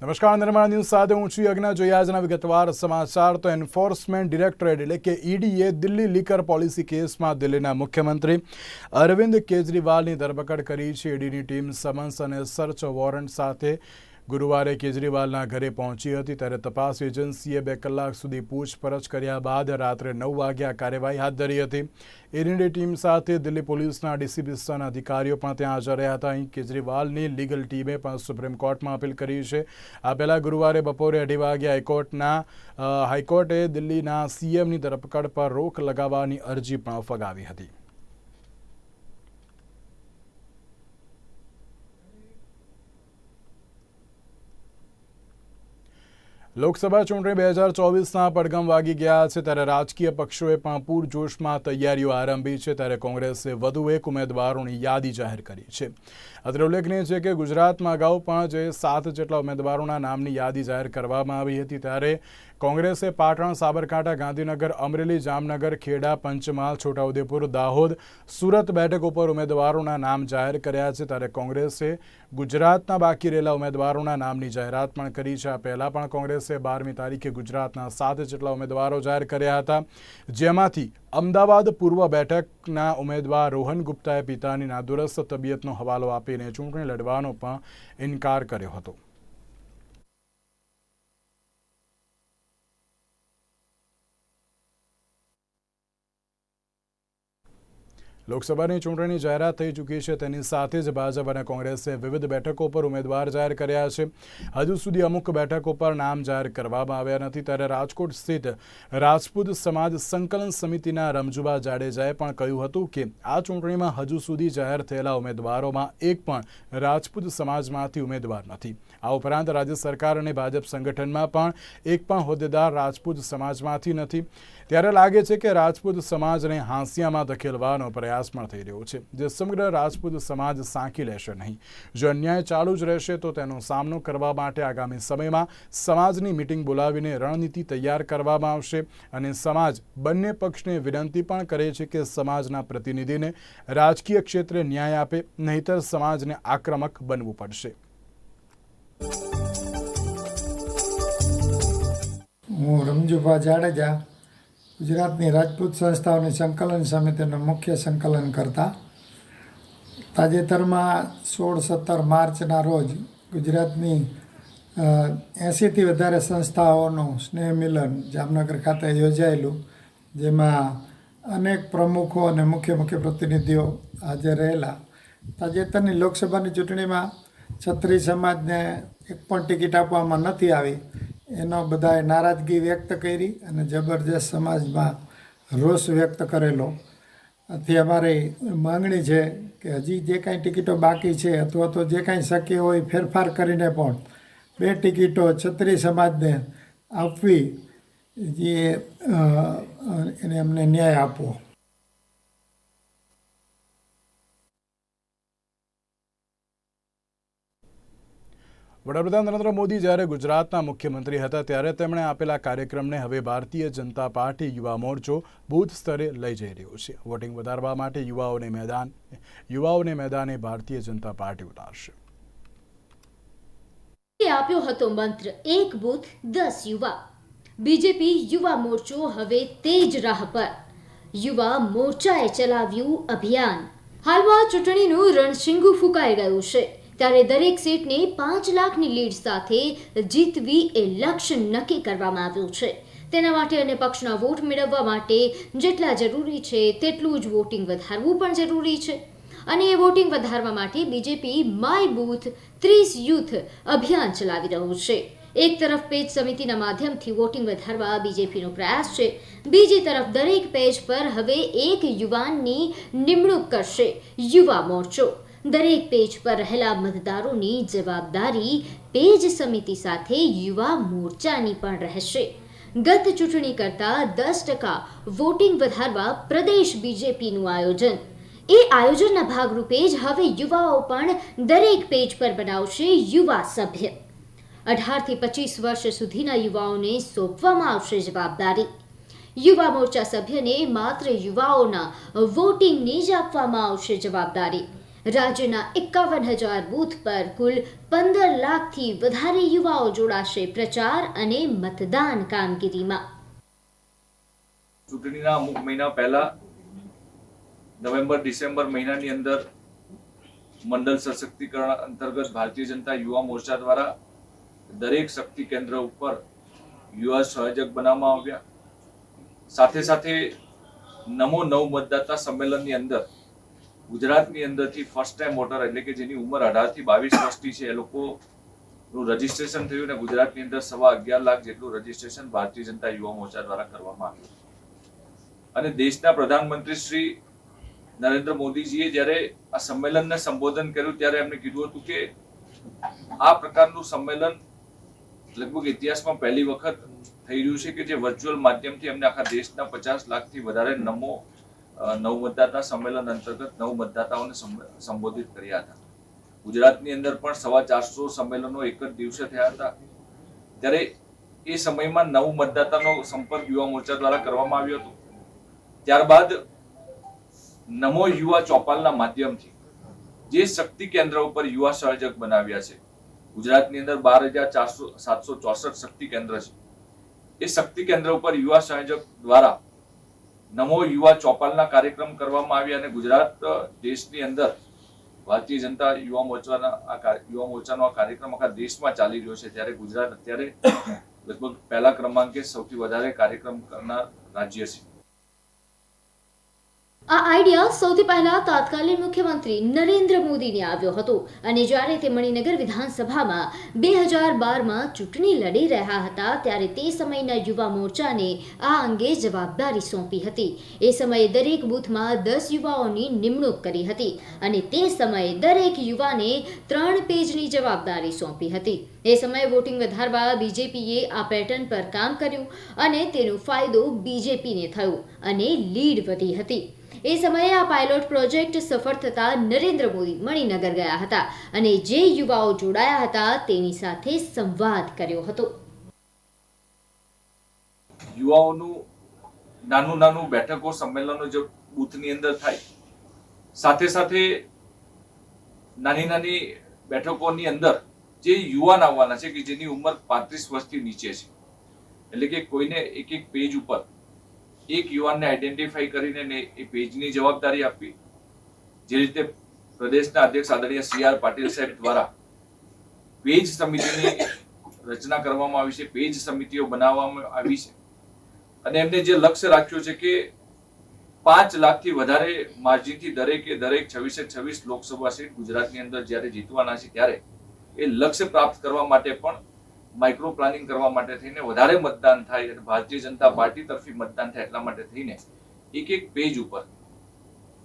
નમસ્કાર, નિર્માણ ન્યૂઝ સાથે હું છું યજ્ઞ. જોઈએ આજના વિગતવાર સમાચાર. તો એન્ફોર્સમેન્ટ ડિરેક્ટરેટ એટલે કે ઈડીએ દિલ્હી લીકર પોલિસી કેસમાં દિલ્હીના મુખ્યમંત્રી અરવિંદ કેજરીવાલની ધરપકડ કરી છે. ઈડીની ટીમ સમન્સ અને સર્ચ વોરંટ સાથે ગુરુવારે કેજરીવાલના ઘરે પહોંચી હતી ત્યારે તપાસ એજન્સીએ બે કલાક સુધી પૂછપરછ કર્યા બાદ રાત્રે નવ વાગ્યા કાર્યવાહી હાથ ધરી હતી. ઈડીની ટીમ સાથે દિલ્હી પોલીસના સ્તરના અધિકારીઓ પણ ત્યાં હાજર રહ્યા હતા. અહીં કેજરીવાલની લીગલ ટીમે પણ સુપ્રીમ કોર્ટમાં અપીલ કરી છે. આ પહેલાં ગુરુવારે બપોરે અઢી વાગે હાઈકોર્ટના હાઈકોર્ટે દિલ્હીના સીએમની ધરપકડ પર રોક લગાવવાની અરજી પણ ફગાવી હતી. લોકસભા ચૂંટણી બે હજાર ચોવીસના પડઘમ વાગી ગયા છે ત્યારે રાજકીય પક્ષોએ પણ પૂરજોશમાં તૈયારીઓ આરંભી છે ત્યારે કોંગ્રેસે વધુ એક ઉમેદવારોની યાદી જાહેર કરી છે. અત્રે ઉલ્લેખનીય છે કે ગુજરાતમાં અગાઉ પણ જે સાત જેટલા ઉમેદવારોના નામની યાદી જાહેર કરવામાં આવી હતી ત્યારે કોંગ્રેસે પાટણ, સાબરકાંઠા, ગાંધીનગર, અમરેલી, જામનગર, ખેડા, પંચમહાલ, છોટાઉદેપુર, દાહોદ સુરત બેઠક ઉપર ઉમેદવારોના નામ જાહેર કર્યા છે. ત્યારે કોંગ્રેસે ગુજરાતના બાકી રહેલા ઉમેદવારોના નામની જાહેરાત પણ કરી છે. આ પહેલાં પણ કોંગ્રેસે બારમી તારીખે ગુજરાતના સાત જેટલા ઉમેદવારો જાહેર કર્યા હતા. જેમાંથી અમદાવાદ પૂર્વ બેઠકના ઉમેદવાર રોહન ગુપ્તાએ પિતાની નાદુરસ્ત તબિયતનો હવાલો આપીને ચૂંટણી લડવાનો પણ ઇનકાર કર્યો હતો. લોકસભાની ચૂંટણીની જાહેરાત થઈ ચૂકી છે. તેની સાથે જ ભાજપ અને કોંગ્રેસે વિવિધ બેઠકો પર ઉમેદવાર જાહેર કર્યા છે. હજુ સુધી અમુક બેઠકો પર નામ જાહેર કરવામાં આવ્યા નથી. ત્યારે રાજકોટ સ્થિત રાજપૂત સમાજ સંકલન સમિતિના રમજુબા જાડેજાએ પણ કહ્યું હતું કે, આ ચૂંટણીમાં હજુ સુધી જાહેર થયેલા ઉમેદવારોમાં એક પણ રાજપૂત સમાજમાંથી ઉમેદવાર નથી. આ ઉપરાંત રાજ્ય સરકાર અને ભાજપ સંગઠનમાં પણ એક પણ હોદ્દેદાર રાજપૂત સમાજમાંથી નથી. ત્યારે લાગે છે કે રાજપૂત સમાજને હાંસિયામાં ધકેલવાનો પ્રયાસ પણ થઈ રહ્યો છે. જે સમગ્ર રાજપૂત સમાજ સાંકી લેશે નહીં. જો અન્યાય ચાલુ જ રહેશે, તો તેનો સામનો કરવા માટે આગામી સમયમાં સમાજની મિટિંગ બોલાવીને રણનીતિ તૈયાર કરવામાં આવશે અને સમાજ બંને પક્ષને વિનંતી પણ કરે છે કે સમાજના પ્રતિનિધિને રાજકીય ક્ષેત્રે ન્યાય આપે, નહીતર સમાજને આક્રમક બનવું પડશે. હું રમજુભા જાડેજા. ગુજરાતની રાજપૂત સંસ્થાઓની સંકલન સમિતિનો મુખ્ય સંકલન કરતા. તાજેતરમાં સોળ સત્તર માર્ચના રોજ ગુજરાતની એંસીથી વધારે સંસ્થાઓનું સ્નેહ મિલન જામનગર ખાતે યોજાયેલું, જેમાં અનેક પ્રમુખો અને મુખ્ય મુખ્ય પ્રતિનિધિઓ હાજર રહેલા. તાજેતરની લોકસભાની ચૂંટણીમાં છત્રી સમાજને એક પણ ટિકિટ આપવામાં નથી આવી. એનો બધાએ નારાજગી વ્યક્ત કરી અને જબરજસ્ત સમાજમાં રોષ વ્યક્ત કરેલો. આથી અમારી માંગણી છે કે હજી જે કાંઈ ટિકિટો બાકી છે અથવા તો જે કાંઈ શક્ય હોય ફેરફાર કરીને પણ બે ટિકિટો છત્રી સમાજને આપવી, જે એને અમને ન્યાય આપવો. વડાપ્રધાન નરેન્દ્ર મોદી જ્યારે ગુજરાતના મુખ્યમંત્રી હતા ત્યારે તેમણે આપેલા કાર્યક્રમને હવે ભારતીય જનતા પાર્ટી યુવા મોરચો બૂથ સ્તરે લઈ જઈ રહ્યો છે. વોટિંગ વધારવા માટે યુવાઓને મેદાન, યુવાઓને મેદાને ભારતીય જનતા પાર્ટી ઉતારશે. આપ્યો હતો મંત્ર, એક બૂથ, દસ યુવા. બીજેપી યુવા મોરચો હવે તેજ રાહ પર. યુવા મોરચાએ ચલાવ્યું અભિયાન. હાલમાં ચૂંટણીનું રણશીંગુ ફૂંકાઈ ગયું છે. ત્યારે દરેક સીટને પાંચ લાખની લીડ સાથે જીતવી એ લક્ષ્ય નક્કી કરવામાં આવ્યું છે. તેના માટે અને પક્ષના વોટ મેળવવા માટે જેટલા જરૂરી છે તેટલું જ વોટિંગ વધારવું પણ જરૂરી છે. અને એ વોટિંગ વધારવા માટે બીજેપી માય બૂથ ત્રીસ યુથ અભિયાન ચલાવી રહ્યું છે. એક તરફ પેજ સમિતિના માધ્યમથી વોટિંગ વધારવા બીજેપીનો પ્રયાસ છે. બીજી તરફ દરેક પેજ પર હવે એક યુવાનની નિમણૂક કરશે યુવા મોરચો. દરેક પેજ પર રહેલા મતદારોની જવાબદારી પેજ સમિતિ સાથે યુવા મોરચાની પણ રહેશે. ગત ચૂંટણી કરતાં દસ ટકા વોટિંગ વધારવા પ્રદેશ બીજેપીનું આયોજન. એ આયોજનના ભાગરૂપે જ હવે યુવાઓ પણ દરેક પેજ પર બનાવશે યુવા સભ્ય. અઢારથી પચીસ વર્ષ સુધીના યુવાઓને સોંપવામાં આવશે જવાબદારી. યુવા મોરચા સભ્યને માત્ર યુવાઓના વોટિંગની જ આપવામાં આવશે જવાબદારી. રાજ્યના એકાવન હજાર બૂથ પર કુલ પંદર લાખથી વધારે યુવાઓ જોડાશે પ્રચાર અને મતદાન કામગીરીમાં. ચૂંટણીના અમુક મહિના પહેલા નવેમ્બર, ડિસેમ્બર મહિનાની અંદર મંડળ સશક્તિકરણ અંતર્ગત ભારતીય જનતા યુવા મોરચા દ્વારા દરેક શક્તિ કેન્દ્ર ઉપર યુવા સહયોજક બનાવવામાં આવ્યા. સાથે સાથે નમો નવ મતદાતા સંમેલનની અંદર ગુજરાતની અંદરથી ફર્સ્ટ ટાઈમ વોટર એટલે કે જેની ઉંમર અઢારથી બાવીસ વર્ષની છે, એ લોકોનું રજીસ્ટ્રેશન થયું અને ગુજરાતની અંદર સવા અગિયાર લાખ જેટલું રજીસ્ટ્રેશન ભારતીય જનતા યુવા મોરચા દ્વારા કરવામાં આવ્યું અને દેશના પ્રધાનમંત્રી શ્રી નરેન્દ્ર મોદીજીએ જ્યારે આ સંમેલનને સંબોધન કર્યું, ત્યારે એમને કીધું હતું કે આ પ્રકારનું સંમેલન લગભગ ઇતિહાસમાં પહેલી વખત થઈ રહ્યું છે કે જે વર્ચ્યુઅલ માધ્યમથી એમને આખા દેશના પચાસ લાખથી વધારે નમો નવ મતદાતા સંમેલન અંતર્ગત નવ મતદાતાઓને સંબોધિત કર્યા હતા. ગુજરાતની અંદર પણ સવા ચારસો સંમેલનો એક જ દિવસે થયા હતા. ત્યારે એ સમયમાં નવ મતદાતાનો સંપર્ક યુવા મોરચા દ્વારા કરવામાં આવ્યો હતો. ત્યારબાદ નમો યુવા ચોપાલના માધ્યમથી જે શક્તિ કેન્દ્ર ઉપર યુવા સહયોજક બનાવ્યા છે. ગુજરાતની અંદર બાર હજાર ચારસો, સાતસો ચોસઠ શક્તિ કેન્દ્ર છે. એ શક્તિ કેન્દ્ર ઉપર યુવા સંયોજક દ્વારા નમો યુવા ચોપાલના કાર્યક્રમ કરવામાં આવ્યા અને ગુજરાત દેશની અંદર ભારતીય જનતા યુવા મોરચાના આ યુવા મોરચાનો આ કાર્યક્રમ આખા દેશમાં ચાલી રહ્યો છે. ત્યારે ગુજરાત અત્યારે લગભગ પહેલા ક્રમાંકે સૌથી વધારે કાર્યક્રમ કરનાર રાજ્ય છે. આ આઈડિયા સૌથી પહેલા તાત્કાલિક મુખ્યમંત્રી નરેન્દ્ર મોદીને આવ્યો હતો અને જ્યારે તે મણિનગર વિધાનસભામાં બે હજાર બારમાં ચૂંટણી લડી રહ્યા હતા ત્યારે તે સમયના યુવા મોરચાને આ અંગે જવાબદારી સોંપી હતી. એ સમયે દરેક બૂથમાં દસ યુવાઓની નિમણૂક કરી હતી અને તે સમયે દરેક યુવાને ત્રણ પેજની જવાબદારી સોંપી હતી. એ સમયે વોટિંગ વધારવા બીજેપીએ આ પેટર્ન પર કામ કર્યું અને તેનો ફાયદો બીજેપીને થયો અને લીડ વધી હતી. એ સમયે આ પાયલોટ પ્રોજેક્ટ સફળ થતા નરેન્દ્ર મોદી મણિનગર ગયા હતા અને જે યુવાઓ જોડાયા હતા તેની સાથે સંવાદ કર્યો હતો. યુવાઓનું નાનું નાનું બેઠકો સંમેલનો જે બૂથની અંદર થાય, સાથે સાથે નાની નાની બેઠકોની અંદર જે યુવાન આવવાના છે કે જેની ઉંમર પાંત્રીસ વર્ષથી નીચે છે, એટલે કે કોઈને એક એક પેજ ઉપર એક યુવાનને આઈડેન્ટિફાઈ કરીને એ પેજની જવાબદારી આપવી. જે રીતે પ્રદેશના અધ્યક્ષ આદરણીય સી આર પાટીલ સાહેબ દ્વારા પેજ સમિતિની રચના કરવામાં આવી છે પેજ સમિતિઓ બનાવવામાં આવી છે. અને એમને જે લક્ષ્ય રાખ્યું છે કે પાંચ લાખથી વધારે માર્જિનથી દરેકે દરેક છવ્વીસે છવ્વીસ લોકસભા સીટ ગુજરાતની અંદર જ્યારે જીતવાના છે ત્યારે એ લક્ષ્ય પ્રાપ્ત કરવા માટે પણ માઇક્રો પ્લાનિંગ કરવા માટે થઈને વધારે મતદાન થાય અને ભારતીય જનતા પાર્ટી તરફી મતદાન થાય એટલા માટે થઈને એક એક પેજ ઉપર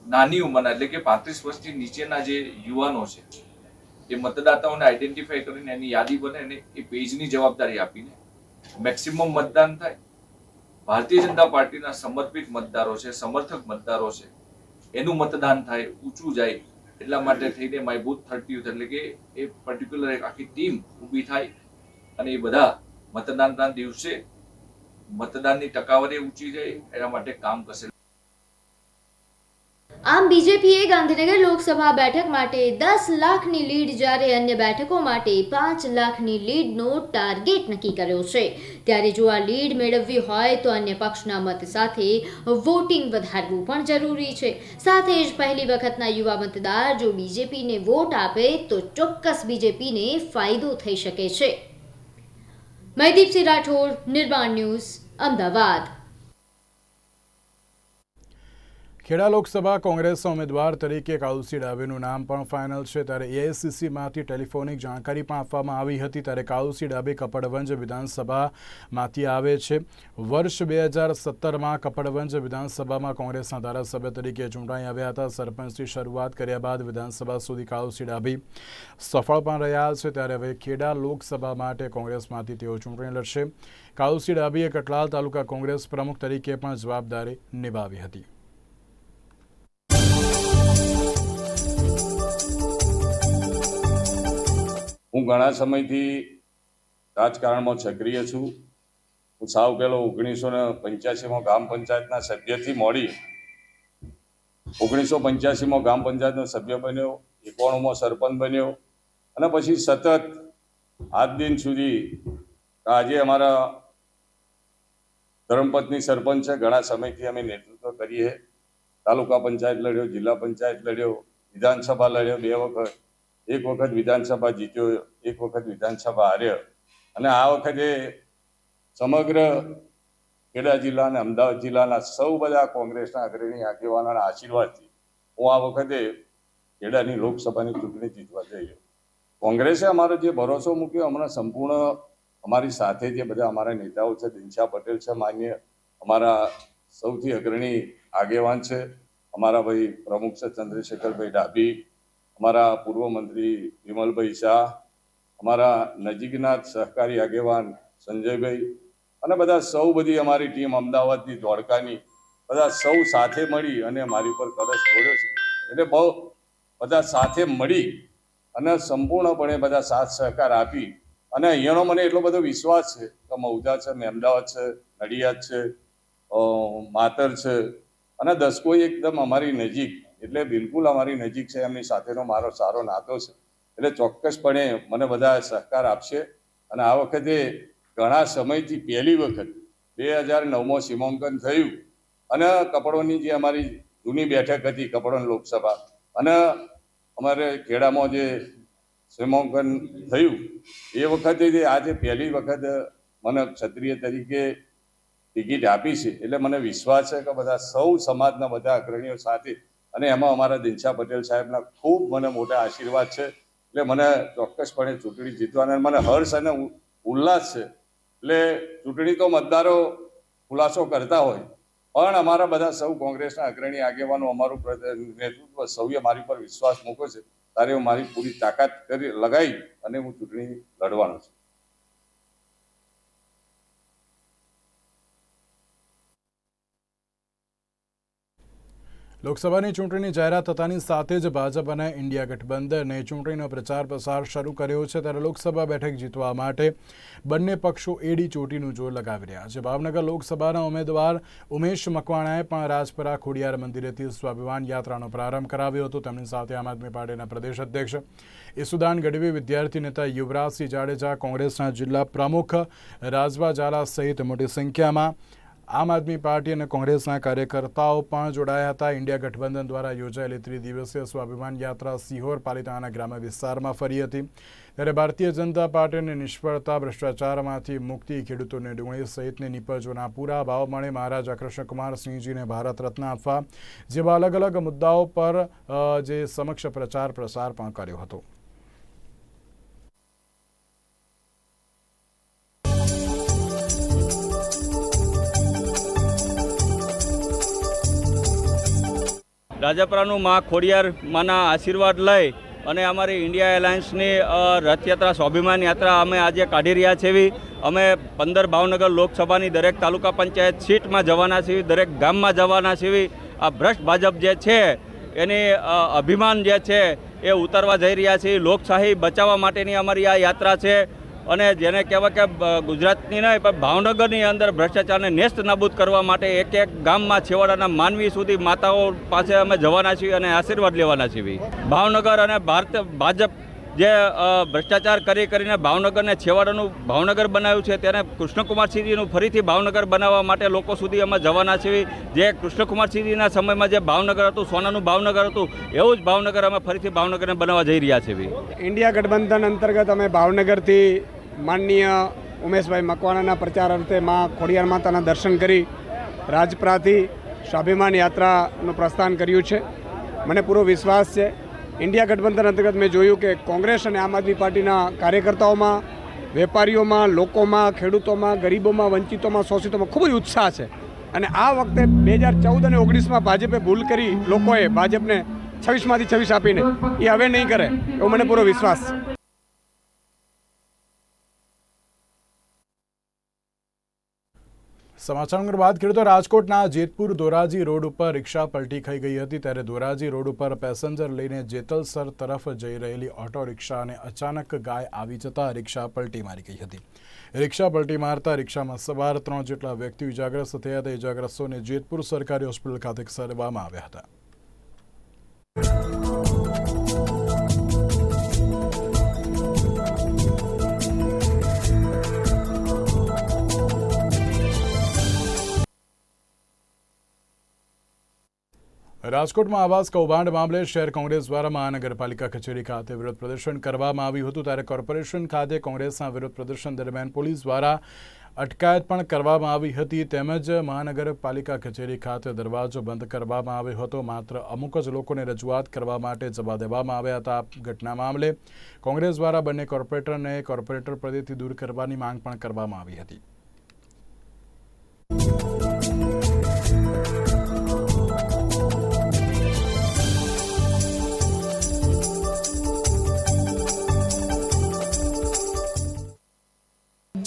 નાની ઉંમરના એટલે કે પાંત્રીસ વર્ષથી નીચેના જે યુવાનો છે, એ મતદાતાઓને આઈડેન્ટિફાઈ કરીને એની યાદી બને અને એ પેજની જવાબદારી આપીને મેક્સિમમ મતદાન થાય. ભારતીય જનતા પાર્ટીના સમર્પિત મતદારો છે, સમર્થક મતદારો છે, એનું મતદાન થાય, ઊંચું જાય એટલા માટે થઈને માય બુથ થર્ટી એટલે કે એ પર્ટિક્યુલર એક આખી ટીમ ઊભી થાય અને એ બધા મતદાનના દિવસે મતદાનની ટકાવારી ઊંચી જાય એના માટે કામ કરશે આમ બીજેપીએ ગાંધીનગર લોકસભા બેઠક માટે દસ લાખની લીડ, જ્યારે અન્ય બેઠકો માટે પાંચ લાખની લીડનો ટાર્ગેટ નક્કી કર્યો છે. ત્યારે જો આ લીડ મેળવવી હોય તો અન્ય પક્ષના મત સાથે વોટિંગ વધારવું પણ જરૂરી છે. સાથે જ પહેલી વખતના યુવા મતદાર જો બીજેપીને વોટ આપે તો ચોક્કસ બીજેપીને ફાયદો થઈ શકે છે. મયદીપસિંહ રાઠોડ નિર્માણ ન્યૂઝ અમદાવાદ ખેડા લોકસભા કોંગ્રેસના ઉમેદવાર તરીકે કાઉસી ડાબેનું નામ પણ ફાઇનલ છે. ત્યારે એઆઈસીસીમાંથી ટેલિફોનિક જાણકારી પણ આપવામાં આવી હતી. ત્યારે કાઉસી ડાબે કપડવંજ વિધાનસભામાંથી આવે છે. વર્ષ બે હજાર સત્તરમાં કપડવંજ વિધાનસભામાં કોંગ્રેસના ધારાસભ્ય તરીકે ચૂંટાઈ આવ્યા હતા. સરપંચથી શરૂઆત કર્યા બાદ વિધાનસભા સુધી કાઉસી ડાબી સફળ પણ રહ્યા છે. ત્યારે હવે ખેડા લોકસભા માટે કોંગ્રેસમાંથી તેઓ ચૂંટણી લડશે. કાઉસી ડાબીએ કટલાલ તાલુકા કોંગ્રેસ પ્રમુખ તરીકે પણ જવાબદારી નિભાવી હતી. હું ઘણા સમયથી રાજકારણમાં સક્રિય છું. હું સાવ પહેલો ઓગણીસો ને પંચ્યાસીમાં ગ્રામ પંચાયતના સભ્યથી મોડી ઓગણીસો પંચ્યાસીમાં ગ્રામ પંચાયતનો સભ્ય બન્યો, એકોણમાં સરપંચ બન્યો અને પછી સતત આજ દિન સુધી આજે અમારા ધર્મપત્ની સરપંચ છે. ઘણા સમયથી અમે નેતૃત્વ કરીએ. તાલુકા પંચાયત લડ્યો, જિલ્લા પંચાયત લડ્યો, વિધાનસભા લડ્યો, બે વખત એક વખત વિધાનસભા જીત્યો, એક વખત વિધાનસભા હાર્યો. અને આ વખતે સમગ્ર ખેડા જિલ્લા અને અમદાવાદ જિલ્લાના સૌ બધા કોંગ્રેસના અગ્રણી આગેવાનોના આશીર્વાદથી હું આ વખતે ખેડાની લોકસભાની ચૂંટણી જીતવા જઈ રહ્યો. કોંગ્રેસે અમારો જે ભરોસો મૂક્યો, હમણાં સંપૂર્ણ અમારી સાથે જે બધા અમારા નેતાઓ છે, દિનશા પટેલ છે, માન્ય અમારા સૌથી અગ્રણી આગેવાન છે, અમારા ભાઈ પ્રમુખ છે, ચંદ્રશેખરભાઈ ડાભી અમારા પૂર્વ મંત્રી વિમલભાઈ શાહ, અમારા નજીકના સહકારી આગેવાન સંજયભાઈ અને બધા સૌ બધી અમારી ટીમ અમદાવાદની ધોળકાની બધા સૌ સાથે મળી અને મારી ઉપર કલશ છોડ્યો છે. એટલે બહુ બધા સાથે મળી અને સંપૂર્ણપણે બધા સાથ સહકાર આપી અને અહીંયાનો મને એટલો બધો વિશ્વાસ છે કે મૌજા છે અમદાવાદ છે, નડિયાદ છે માતર છે અને દસકો એકદમ અમારી નજીક એટલે બિલકુલ અમારી નજીક છે, એમની સાથેનો મારો સારો નાતો છે. એટલે ચોક્કસપણે મને બધા સહકાર આપશે. અને આ વખતે ઘણા સમયથી પહેલી વખત બે હજાર નવમાં સીમાંકન થયું. અને કપડોની જે અમારી જૂની બેઠક હતી, કપડોન લોકસભા, અને અમારે ખેડામાં જે સીમાંકન થયું, એ વખતે જે આજે પહેલી વખત મને ક્ષત્રિય તરીકે ટિકિટ આપી છે. એટલે મને વિશ્વાસ છે કે બધા સૌ સમાજના બધા અગ્રણીઓ સાથે અને એમાં અમારા દિનશા પટેલ સાહેબના ખૂબ મને મોટા આશીર્વાદ છે. એટલે મને ચોક્કસપણે ચૂંટણી જીતવાના મને હર્ષ અને ઉલ્લાસ છે. એટલે ચૂંટણી તો મતદારો ખુલાસો કરતા હોય. પણ અમારા બધા સૌ કોંગ્રેસના અગ્રણી આગેવાનો, અમારું નેતૃત્વ સૌએ મારી પર વિશ્વાસ મૂક્યો છે. ત્યારે હું મારી પૂરી તાકાત કરી લગાવી અને હું ચૂંટણી લડવાનો છું. લોકસભાની ચૂંટણીની જાહેરાત થતાની સાથે જ ભાજપ અને ઇન્ડિયા ગઠબંધને ચૂંટણીનો પ્રચાર પ્રસાર શરૂ કર્યો છે ત્યારે લોકસભા બેઠક જીતવા માટે બંને પક્ષો એડી ચોટીનું જોર લગાવી રહ્યા છે. ભાવનગર લોકસભાના ઉમેદવાર ઉમેશ મકવાણાએ પણ રાજપરા ખોડિયાર મંદિરેથી સ્વાભિમાન યાત્રાનો પ્રારંભ કરાવ્યો હતો. તેમની સાથે આમ આદમી પાર્ટીના પ્રદેશ અધ્યક્ષ ઈસુદાન ગઢવી, વિદ્યાર્થી નેતા યુવરાજસિંહ જાડેજા, કોંગ્રેસના જિલ્લા પ્રમુખ રાજવા ઝાલા સહિત મોટી સંખ્યામાં આમ આદમી પાર્ટી અને કોંગ્રેસના કાર્યકર્તાઓ પણ જોડાયા હતા. ઇન્ડિયા ગઠબંધન દ્વારા યોજાયેલી ત્રિદિવસીય સ્વાભિમાન યાત્રા સિહોર પાલિતાણાના ગ્રામ્ય વિસ્તારમાં ફરી હતી. ત્યારે ભારતીય જનતા પાર્ટીની નિષ્ફળતા, ભ્રષ્ટાચારમાંથી મુક્તિ, ખેડૂતોને ડુંગળી સહિતની નિપજોના પૂરા ભાવ મળે મહારાજા કૃષ્ણકુમાર સિંહજીને ભારત રત્ન આપવા જેવા અલગ અલગ મુદ્દાઓ પર જે સમક્ષ પ્રચાર પ્રસાર પણ કર્યો હતો. રાજપરાનું માં ખોડિયાર માના આશીર્વાદ લઈ અને અમારી ઇન્ડિયા એલાયન્સની રથયાત્રા, સ્વાભિમાન યાત્રા અમે આજે કાઢી રહ્યા છીએ અમે પંદર ભાવનગર લોકસભાની દરેક તાલુકા પંચાયત સીટમાં જવાના છીએ દરેક ગામમાં જવાના છીએ આ ભ્રષ્ટ ભાજપ જે છે, એની અભિમાન જે છે એ ઉતારવા જઈ રહ્યા છીએ લોકશાહી બચાવવા માટેની અમારી આ યાત્રા છે. અને જેને કહેવાય કે ગુજરાતની નહીં, પણ ભાવનગરની અંદર ભ્રષ્ટાચારને નેસ્ત નાબૂદ કરવા માટે એક એક ગામમાં છેવાડાના માનવી સુધી માતાઓ પાસે અમે જવાના છીએ અને આશીર્વાદ લેવાના છીએ. ભાવનગર અને ભારત, ભાજપ જે ભ્રષ્ટાચાર કરી કરીને ભાવનગરને છેવાડાનું ભાવનગર બનાવ્યું છે તેને કૃષ્ણકુમારસિંહજીનું ફરીથી ભાવનગર બનાવવા માટે લોકો સુધી અમે જવાના છીએ જે કૃષ્ણકુમારસિંહજીના સમયમાં જે ભાવનગર હતું, સોનાનું ભાવનગર હતું, એવું જ ભાવનગર અમે ફરીથી ભાવનગરને બનાવવા જઈ રહ્યા છીએ. ઇન્ડિયા ગઠબંધન અંતર્ગત અમે ભાવનગરથી માનનીય ઉમેશભાઈ મકવાણાના પ્રચાર અર્થે માં ખોડિયાર માતાના દર્શન કરી રાજપ્રાથી સ્વાભિમાન યાત્રાનું પ્રસ્થાન કર્યું છે. મને પૂરો વિશ્વાસ છે ઇન્ડિયા ગઠબંધન અંતર્ગત મેં જોયું કે કોંગ્રેસ અને આમ આદમી પાર્ટીના કાર્યકર્તાઓમાં, વેપારીઓમાં, લોકોમાં, ખેડૂતોમાં, ગરીબોમાં, વંચિતોમાં, શોષિતોમાં ખૂબ જ ઉત્સાહ છે. અને આ વખતે બે હજાર ચૌદ અને ઓગણીસમાં ભાજપે ભૂલ કરી લોકોએ ભાજપને છવ્વીસમાંથી છવ્વીસ આપીને. એ હવે નહીં કરે, એવો મને પૂરો વિશ્વાસ છે. સમાચાર બાદ ખેડૂતો રાજકોટના જેતપુર ધોરાજી રોડ ઉપર રિક્ષા પલટી ખાઈ ગઈ હતી ત્યારે ધોરાજી રોડ ઉપર પેસેન્જર લઈને જેતલસર તરફ જઈ રહેલી ઓટો રિક્ષાને અચાનક ગાય આવી જતા રિક્ષા પલટી મારી ગઈ હતી. રિક્ષા પલટી મારતા રિક્ષામાં સવાર ત્રણ જેટલા વ્યક્તિઓ ઇજાગ્રસ્ત થયા હતા. ઇજાગ્રસ્તોને જેતપુર સરકારી હોસ્પિટલ ખાતે ખસેડવામાં આવ્યા હતા. રાજકોટમાં આવાસ કૌભાંડ મામલે શહેર કોંગ્રેસ દ્વારા મહાનગરપાલિકા કચેરી ખાતે વિરોધ પ્રદર્શન કરવામાં આવ્યું હતું ત્યારે કોર્પોરેશન ખાતે કોંગ્રેસના વિરોધ પ્રદર્શન દરમિયાન પોલીસ દ્વારા અટકાયત પણ કરવામાં આવી હતી તેમજ મહાનગરપાલિકા કચેરી ખાતે દરવાજો બંધ કરવામાં આવ્યો હતો. માત્ર અમુક જ લોકોને રજૂઆત કરવા માટે જવા દેવામાં આવ્યા હતા. આ ઘટના મામલે કોંગ્રેસ દ્વારા બંને કોર્પોરેટરને કોર્પોરેટર પદેથી દૂર કરવાની માંગ પણ કરવામાં આવી હતી.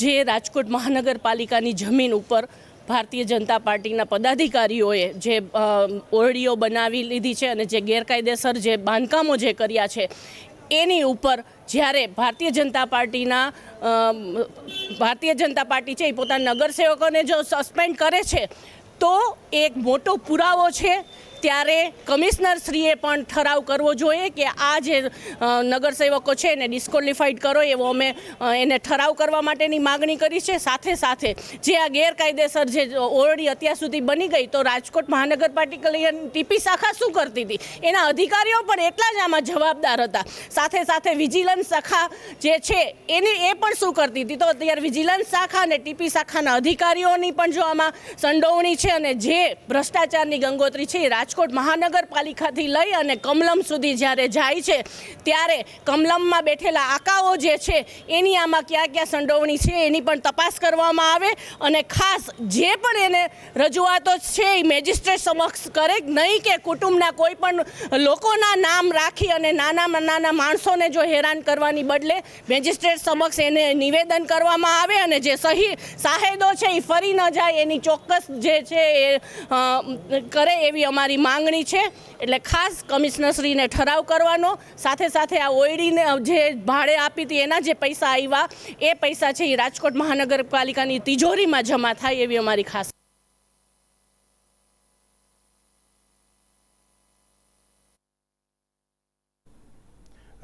જે રાજકોટ મહાનગરપાલિકાની જમીન ઉપર ભારતીય જનતા પાર્ટીના પદાધિકારીઓએ જે ઓરડીઓ બનાવી લીધી છે અને જે ગેરકાયદેસર જે બાંધકામો જે કર્યા છે, એની ઉપર જ્યારે ભારતીય જનતા પાર્ટીના ભારતીય જનતા પાર્ટી છે એ પોતાના નગરસેવકોને જો સસ્પેન્ડ કરે છે, તો એક મોટો પુરાવો છે ત્યારે કમિશનરશ્રીએ પણ ઠરાવ કરવો જોઈએ કે આ જે નગરસેવકો છે એને ડિસ્કોલિફાઈડ કરો એવો અમે એને ઠરાવ કરવા માટેની માગણી કરી છે. સાથે સાથે જે આ ગેરકાયદેસર જે ઓરડી અત્યાર સુધી બની ગઈ તો રાજકોટ મહાનગરપાલિકા ટીપી શાખા શું કરતી હતી? એના અધિકારીઓ પણ એટલા જ આમાં જવાબદાર હતા. સાથે સાથે વિજિલન્સ શાખા જે છે એની, એ પણ શું કરતી હતી? તો અત્યારે વિજિલન્સ શાખા અને ટીપી શાખાના અધિકારીઓની પણ જો આમાં સંડોવણી છે અને જે ભ્રષ્ટાચારની ગંગોત્રી છે એ રાજકોટ મહાનગરપાલિકાથી લઈ અને કમલમ સુધી જ્યારે જાય છે, ત્યારે કમલમમાં બેઠેલા આકાઓ જે છે, એની આમાં ક્યાં ક્યાં સંડોવણી છે એની પણ તપાસ કરવામાં આવે અને ખાસ જે પણ એને રજૂઆતો છે એ મેજિસ્ટ્રેટ સમક્ષ કરે, નહીં કે કુટુંબના કોઈ પણ લોકોના નામ રાખી અને નાના નાના માણસોને જો હેરાન કરવાની બદલે મેજિસ્ટ્રેટ સમક્ષ એને નિવેદન કરવામાં આવે અને જે સહી સાહેદો છે એ ફરી ન જાય, એની ચોક્કસ જે છે એ કરે એવી અમારી માંગણી છે, એટલે ખાસ કમિશનરશ્રીને ઠરાવ કરવાનો. સાથે સાથે આ ઓયડીને જે ભાડે આપી હતી, એના જે પૈસા આવ્યા, એ પૈસા છે એ રાજકોટ મહાનગરપાલિકાની તિજોરીમાં જમા થાય એવી અમારી ખાસ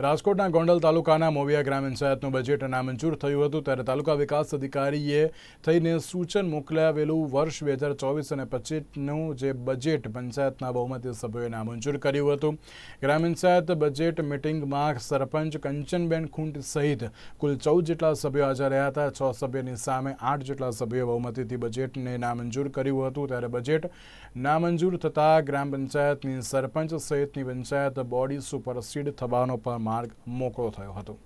રાજકોટના ગોંડલ તાલુકાના મોવિયા ગ્રામ પંચાયતનું બજેટ નામંજૂર થયું હતું ત્યારે તાલુકા વિકાસ અધિકારીએ થઈને સૂચન મોકલાવેલું વર્ષ બે હજાર ચોવીસ અને પચીસનું જે બજેટ પંચાયતના બહુમતી સભ્યોએ નામંજૂર કર્યું હતું. ગ્રામ પંચાયત બજેટ મિટિંગમાં સરપંચ કંચનબેન ખૂંટ સહિત કુલ ચૌદ જેટલા સભ્યો હાજર રહ્યા હતા. છ સભ્યોની સામે આઠ જેટલા સભ્યોએ બહુમતીથી બજેટને નામંજૂર કર્યું હતું. ત્યારે બજેટ નામંજૂર થતાં ગ્રામ પંચાયતની સરપંચ સહિતની પંચાયત બોડી સુપરસીડ થવાનો પણ માર્ગ મોકળો થયો હતો.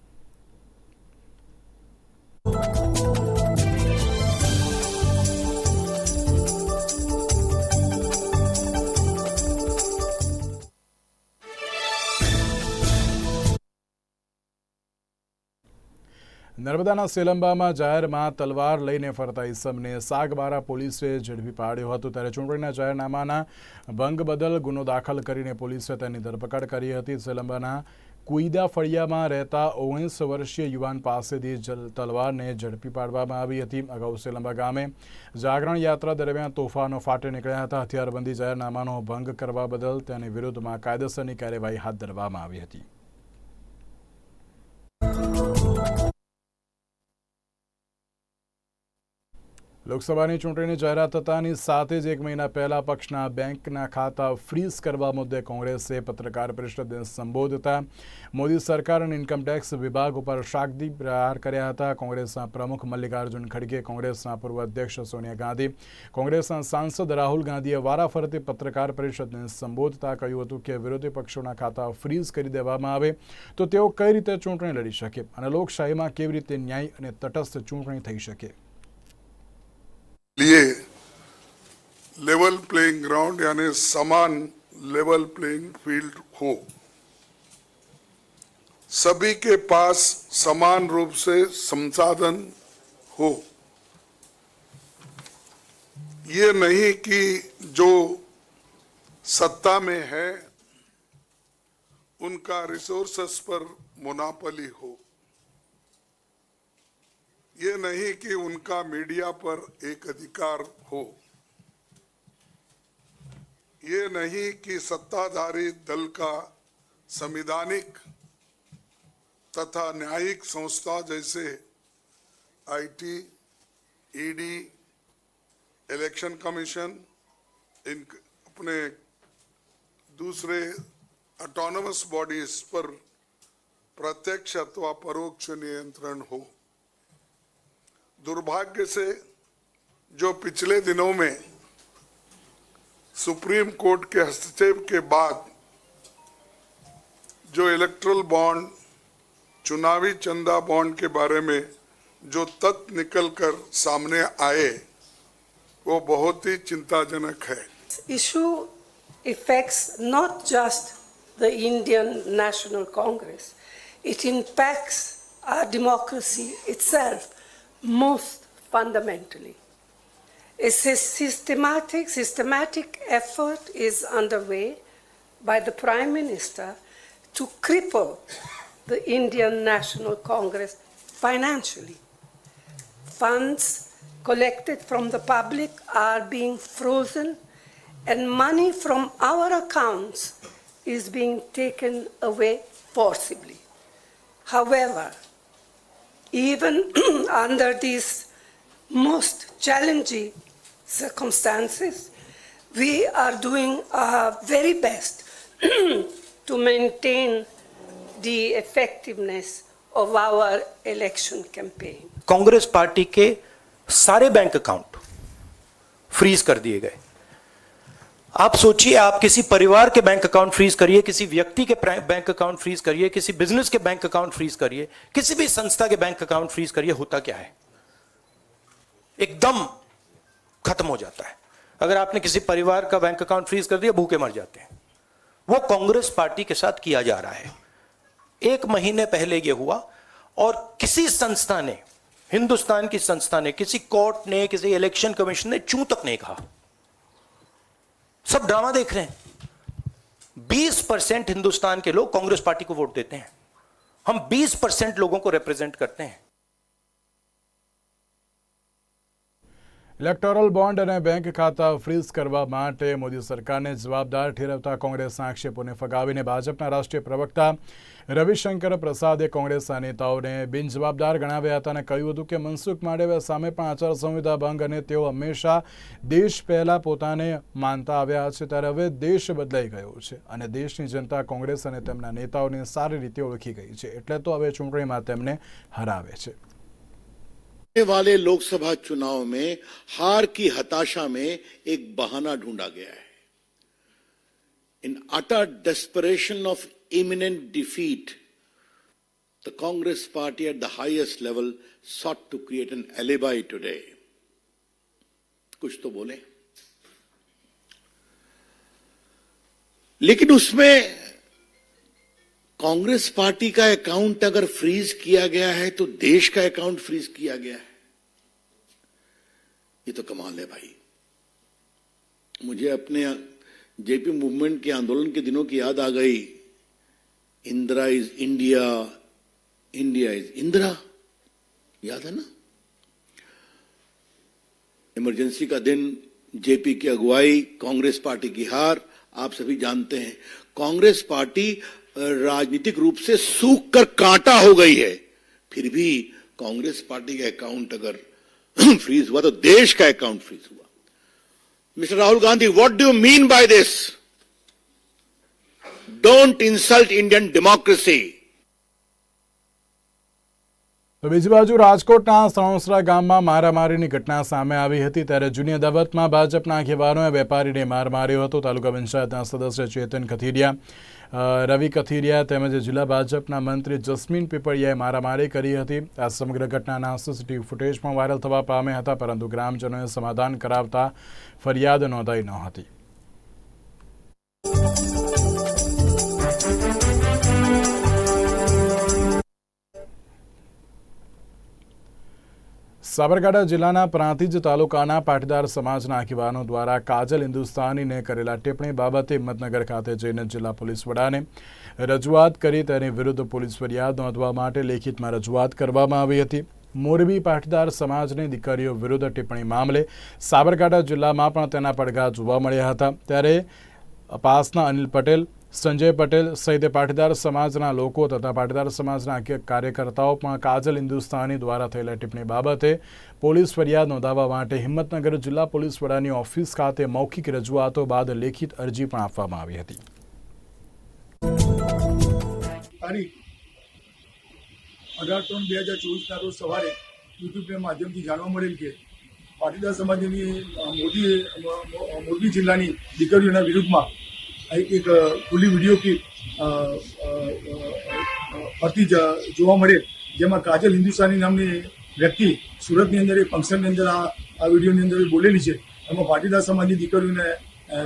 નર્મદાના સેલંબામાં જાહેરમાં તલવાર લઈને ફરતા ઇસમને સાગબારા પોલીસે ઝડપી પાડ્યો હતો. ત્યારે ચૂંટણીના જાહેરનામાના ભંગ બદલ ગુનો દાખલ કરીને પોલીસે તેની ધરપકડ કરી હતી. સેલંબાના કુઈદા ફળિયામાં રહેતા ઓગણીસ વર્ષીય યુવાન પાસેથી તલવારને ઝડપી પાડવામાં આવી હતી. અગાઉ સેલંબા ગામે જાગરણ યાત્રા દરમિયાન તોફાનો ફાટે નીકળ્યા હતા. હથિયારબંધી જાહેરનામાનો ભંગ કરવા બદલ તેની વિરુદ્ધમાં કાયદેસરની કાર્યવાહી હાથ ધરવામાં આવી હતી. લોકસભાની ચૂંટણીની જાહેરાત થતાની સાથે જ એક મહિના પહેલા પક્ષના બેંકના ખાતા ફ્રીઝ કરવા મુદ્દે કોંગ્રેસે પત્રકાર પરિષદને સંબોધતા મોદી સરકાર અને ઇન્કમટેક્સ વિભાગ ઉપર શાબ્દિક પ્રહાર કર્યા હતા. કોંગ્રેસના પ્રમુખ મલ્લિકાર્જુન ખડગે કોંગ્રેસના પૂર્વ અધ્યક્ષ સોનિયા ગાંધી, કોંગ્રેસના સાંસદ રાહુલ ગાંધીએ વારાફરતી પત્રકાર પરિષદને સંબોધતા કહ્યું હતું કે વિરોધી પક્ષોના ખાતા ફ્રીઝ કરી દેવામાં આવે તો તેઓ કઈ રીતે ચૂંટણી લડી શકે અને લોકશાહીમાં કેવી રીતે ન્યાય અને તટસ્થ ચૂંટણી થઈ શકે? लिए लेवल प्लेइंग ग्राउंड यानी समान लेवल प्लेइंग फ़ील्ड हो। सभी के पास समान रूप से संसाधन हो। ये नहीं कि जो सत्ता में है, उनका रिसोर्सेस पर मोनापली हो। ये नहीं कि उनका मीडिया पर एक अधिकार हो। ये नहीं कि सत्ताधारी दल का संविधानिक तथा न्यायिक संस्था जैसे आईटी, ईडी, इलेक्शन कमीशन इन अपने दूसरे ऑटोनमस बॉडीज पर प्रत्यक्ष अथवा परोक्ष नियंत्रण हो। दुर्भाग्य से जो पिछले दिनों में सुप्रीम कोर्ट के हस्तक्षेप के बाद जो इलेक्ट्रल बॉन्ड चुनावी चंदा बॉन्ड के बारे में जो तथ्य निकल कर सामने आए वो बहुत ही चिंताजनक है issue affects not just the Indian National Congress, it impacts our democracy itself most fundamentally. A systematic, systematic effort is underway by the Prime Minister to cripple the Indian National Congress financially. Funds collected from the public are being frozen, and money from our accounts is being taken away forcibly. However, even under these most challenging circumstances, we are doing our very best to maintain the effectiveness of our election campaign. Congress party के सारे bank account freeze कर दिए गए आप सोचिए, आप किसी परिवार के बैंक अकाउंट फ्रीज करिए, किसी व्यक्ति के बैंक अकाउंट फ्रीज करिए, किसी बिज़नेस के बैंक अकाउंट फ्रीज करिए, किसी भी संस्था के बैंक अकाउंट फ्रीज करिए, होता क्या है? एकदम खत्म हो जाता है। अगर आपने किसी परिवार का बैंक अकाउंट फ्रीज कर दिया, भूखे मर जाते हैं। वो कांग्रेस पार्टी के साथ किया जा रहा है। एक महीने पहले ये हुआ और किसी संस्था ने, हिंदुस्तान की संस्था ने, किसी कोर्ट ने, किसी इलेक्शन कमीशन ने चू तक नहीं कहा। सब ड्रामा देख रहे हैं 20 परसेंट हिंदुस्तान के लोग कांग्रेस पार्टी को वोट देते हैं हम 20 परसेंट लोगों को रिप्रेजेंट करते हैं ઇલેક્ટોરલ બોન્ડ અને બેંક ખાતા ફ્રીઝ કરવા માટે મોદી સરકારને જવાબદાર ઠેરવતા કોંગ્રેસના આક્ષેપોને ફગાવીને ભાજપના રાષ્ટ્રીય પ્રવક્તા રવિશંકર પ્રસાદે કોંગ્રેસના નેતાઓને બિનજવાબદાર ગણાવ્યા હતા અને કહ્યું હતું કે મનસુખ માંડવિયા સામે પણ આચારસંહિતા ભંગ અને તેઓ હંમેશા દેશ પહેલાં પોતાને માનતા આવ્યા છે, ત્યારે હવે દેશ બદલાઈ ગયો છે અને દેશની જનતા કોંગ્રેસ અને તેમના નેતાઓને સારી રીતે ઓળખી ગઈ છે. એટલે તો હવે ચૂંટણીમાં તેમને હરાવે છે. वाले लोकसभा चुनाव में हार की हताशा में एक बहाना ढूंढा गया है। In utter desperation of imminent defeat the Congress party at the highest level sought to create an alibi today कुछ तो बोले। लेकिन उसमें कांग्रेस पार्टी का अकाउंट अगर फ्रीज किया गया है तो देश का अकाउंट फ्रीज किया गया है। ये तो कमाल है भाई। मुझे अपने जेपी मूवमेंट के आंदोलन के दिनों की याद आ गई। Indira is India India is Indira. याद है ना? इमरजेंसी का दिन, जेपी की अगुवाई, कांग्रेस पार्टी की हार, आप सभी जानते हैं। कांग्रेस पार्टी राजनीतिक रूप से सूख कर कांटा हो गई है। फिर भी कांग्रेस पार्टी का अकाउंट अगर फ्रीज हुआ तो देश का अकाउंट फ्रीज हुआ mister Rahul Gandhi what do you mean by this don't insult Indian democracy તો બીજી બાજુ રાજકોટના સણોસરા ગામમાં મારામારીની ઘટના સામે આવી હતી ત્યારે જૂની અદાવતમાં ભાજપના આગેવાનોએ વેપારીને માર માર્યો હતો તાલુકા પંચાયતના સદસ્ય ચેતન કથિરિયા અ, રવિ કથિરિયા તેમજ જિલ્લા ભાજપના મંત્રી જસ્મીન પીપળિયાએ મારામારી કરી હતી. આ સમગ્ર ઘટનાના સીસીટીવી ફૂટેજમાં વાયરલ થવા પામ્યા હતા, પરંતુ ગ્રામજનોએ સમાધાન કરાવતા ફરિયાદ નોંધાઈ ન હતી. સાબરકાંઠા જિલ્લાના પ્રાંતિજ તાલુકાના પાટીદાર સમાજના આગેવાનો દ્વારા કાજલ હિન્દુસ્તાનીને કરેલા ટિપ્પણી બાબતે હિંમતનગર ખાતે જઈને જિલ્લા પોલીસ વડાને રજૂઆત કરી તેની વિરુદ્ધ પોલીસ ફરિયાદ નોંધવા માટે લેખિતમાં રજૂઆત કરવામાં આવી હતી. મોરબી પાટીદાર સમાજની દીકરીઓ વિરુદ્ધ ટિપ્પણી મામલે સાબરકાંઠા જિલ્લામાં પણ તેના પડઘા જોવા મળ્યા હતા. ત્યારે પાસના અનિલ પટેલ સંજય પટેલ સહિત પાટીદાર સમાજના લોકો તથા પાટીદાર સમાજના કાર્યકર્તાઓ પણ કાજલ હિન્દુસ્તાની દ્વારા થયેલા ટિપ્પણી બાબતે પોલીસ ફરિયાદ નોંધાવવા માટે હિંમતનગર જિલ્લા પોલીસ વડાની ઓફિસ ખાતે મૌખિક રજૂઆતો બાદ લેખિત અરજી પણ આપવામાં આવી હતી. અઢાર ત્રણ બે હજાર ચોવીસના રોજ સવારે યુટ્યુબના માધ્યમથી જાણવા મળેલ કે પાટીદાર સમાજની મોરબી મોરબી જિલ્લાની દીકરીઓના વિરુદ્ધમાં એક ખુલ્લી વીડિયો ક્લિપ ફરતી જોવા મળે જેમાં કાજલ હિન્દુસ્તાની નામની વ્યક્તિ સુરતની અંદર એક ફંક્શનની અંદર આ આ વિડીયોની અંદર એ બોલેલી છે એમાં પાટીદાર સમાજની દીકરીઓને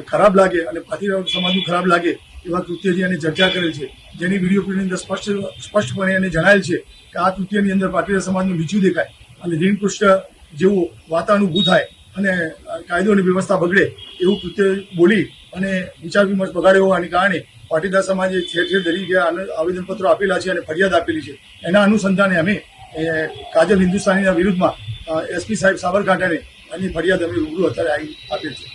ખરાબ લાગે અને પાટીદાર સમાજનું ખરાબ લાગે એવા તૃતીયજી એને ચર્ચા કરેલ છે જેની વીડિયો ક્લિપની અંદર સ્પષ્ટ સ્પષ્ટપણે એને જણાયેલ છે કે આ કૃત્યની અંદર પાટીદાર સમાજનું નીચું દેખાય અને રીણપૃષ્ઠ જેવું વાતાનુભૂત થાય અને કાયદોની વ્યવસ્થા બગડે એવું કૃત્ય બોલી અને વિચાર વિમર્શ બગાડ્યો હોવાને કારણે પાટીદાર સમાજે છેર ઠેર તરીકે આવેદનપત્રો આપેલા છે અને ફરિયાદ આપેલી છે. એના અનુસંધાને અમે કાજલ હિન્દુસ્તાનીના વિરુદ્ધમાં એસપી સાહેબ સાબરકાંઠાને એની ફરિયાદ અમે રૂબરૂ અત્યારે આવી આપેલ છે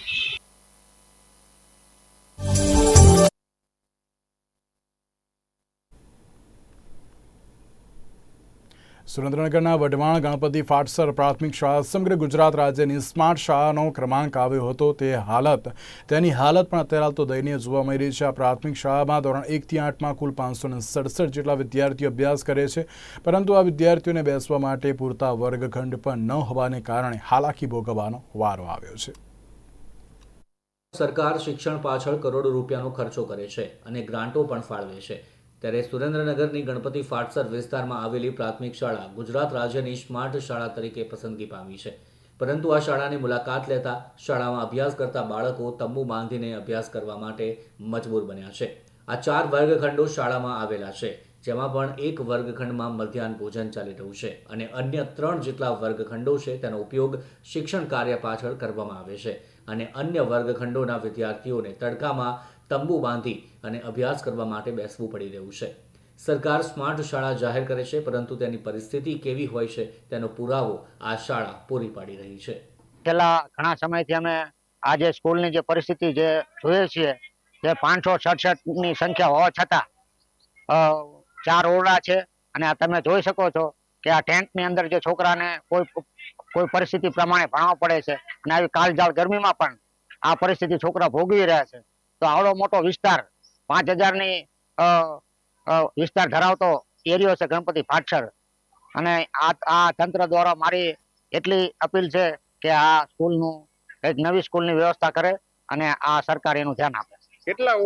સુરેન્દ્રનગરના વઢવાણ ગણપતિ ફાટસર પ્રાથમિક શાળા સમગ્ર ગુજરાત રાજ્યની સ્માર્ટ શાળાનો ક્રમાંક આવ્યો હતો. તે હાલત, તેની હાલત પણ અત્યારે તો દયનીય જોવા મળી રહી છે. આ પ્રાથમિક શાળામાં ધોરણ એકથી આઠમાં કુલ પાંચસો સડસઠ જેટલા વિદ્યાર્થીઓ અભ્યાસ કરે છે. પરંતુ આ વિદ્યાર્થીઓને બેસવા માટે પૂરતા વર્ગખંડ પણ ન હોવાને કારણે હાલાકી ભોગવવાનો વારો આવ્યો છે. સરકાર શિક્ષણ પાછળ કરોડો રૂપિયાનો ખર્ચો કરે છે અને ગ્રાન્ટો પણ ફાળવે છે. ત્યારે સુરેન્દ્રનગરની ગણપતિ ફાટસર વિસ્તારમાં આવેલી પ્રાથમિક શાળા ગુજરાત રાજ્યની સ્માર્ટ શાળા તરીકે પસંદગી પામી છે. પરંતુ આ શાળાની મુલાકાત લેતા શાળામાં અભ્યાસ કરતા બાળકો તંબુ બાંધીને અભ્યાસ કરવા માટે મજબૂર બન્યા છે. આ ચાર વર્ગખંડો શાળામાં આવેલા છે, જેમાં પણ એક વર્ગખંડમાં મધ્યાહન ભોજન ચાલી રહ્યું છે અને અન્ય ત્રણ જેટલા વર્ગખંડો છે તેનો ઉપયોગ શિક્ષણ કાર્ય પાછળ કરવામાં આવે છે અને અન્ય વર્ગખંડોના વિદ્યાર્થીઓને તડકામાં તંબુ બાંધી અને અભ્યાસ કરવા માટે બેસવું પડી રહ્યું છે. સરકાર સ્માર્ટ શાળા જાહેર કરે છે, પરંતુ તેની પરિસ્થિતિ કેવી હોય છે તેનો પુરાવો આ શાળા પૂરી પાડી રહી છે. છેલ્લા ઘણા સમયથી અમે આ જે સ્કૂલની જે પરિસ્થિતિ જે જોઈએ છીએ તે પાંચસો સડસઠની સંખ્યા હોવા છતાં ચાર ઓરડા છે અને આ તમે જોઈ શકો છો કે આ ટેન્ટની અંદર જે છોકરાને કોઈ કોઈ પરિસ્થિતિ પ્રમાણે ભણવા પડે છે અને આવી કાળઝાળ ગરમીમાં પણ આ પરિસ્થિતિ છોકરા ભોગવી રહ્યા છે. તો આવડો મોટો વિસ્તાર પાંચ હજારની વિસ્તાર ધરાવતો એરિયો છે ગણપતિ ફાટસર અને આ આ તંત્ર દ્વારા મારી એટલી અપીલ છે કે આ સ્કૂલનું એક નવી સ્કૂલની વ્યવસ્થા કરે અને આ સરકાર એનું ધ્યાન આપે. કેટલા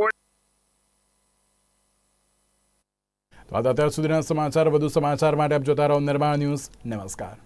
તો અત્યાર સુધીના સમાચાર વધુ સમાચાર માટે આપ જોતા રહો નિર્માણ ન્યૂઝ. નમસ્કાર.